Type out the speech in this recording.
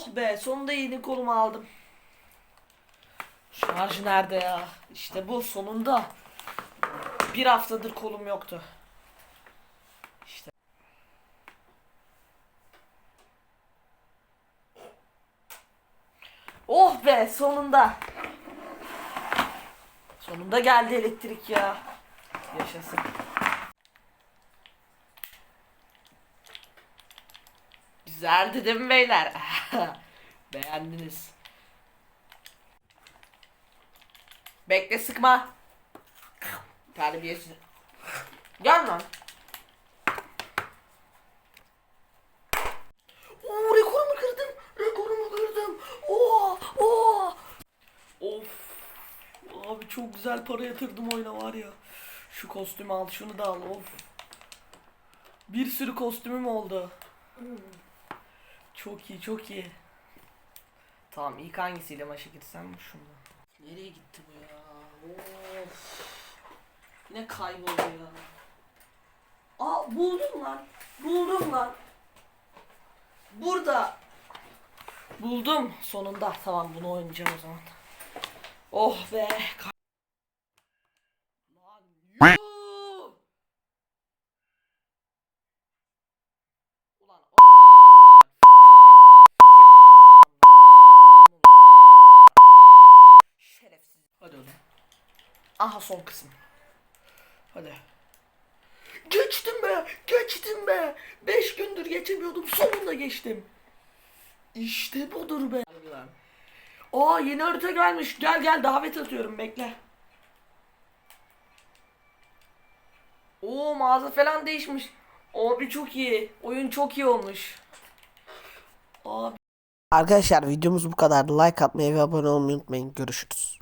Oh be sonunda yeni kolumu aldım. Şarj nerede ya? İşte bu sonunda. Bir haftadır kolum yoktu. İşte. Oh be sonunda. Sonunda geldi elektrik ya. Yaşasın. Güzeldi değil mi beyler? Beğendiniz. Bekle sıkma. Terbiyesiz. Gel lan. Oo rekorumu kırdım. Rekorumu kırdım. Oo oo. Of. Abi çok güzel para yatırdım oyuna var ya. Şu kostümü al, şunu da al. Of. Bir sürü kostümüm oldu. Çok iyi, çok iyi. Tamam, ilk hangisiyle maça girsem şunu. Nereye gitti bu ya? Of. Yine kayboldu ya. Aa buldum lan. Buldum lan. Burada. Buldum sonunda. Tamam bunu oynayacağım o zaman. Oh be. Lan Aha son kısım. Hadi. Geçtim be, geçtim be. Beş gündür geçemiyordum, sonunda geçtim. İşte budur be. Aa yeni harita gelmiş. Gel gel davet atıyorum bekle. Oo mağaza falan değişmiş. Abi çok iyi. Oyun çok iyi olmuş. Abi. Arkadaşlar videomuz bu kadar. Like atmayı ve abone olmayı unutmayın. Görüşürüz.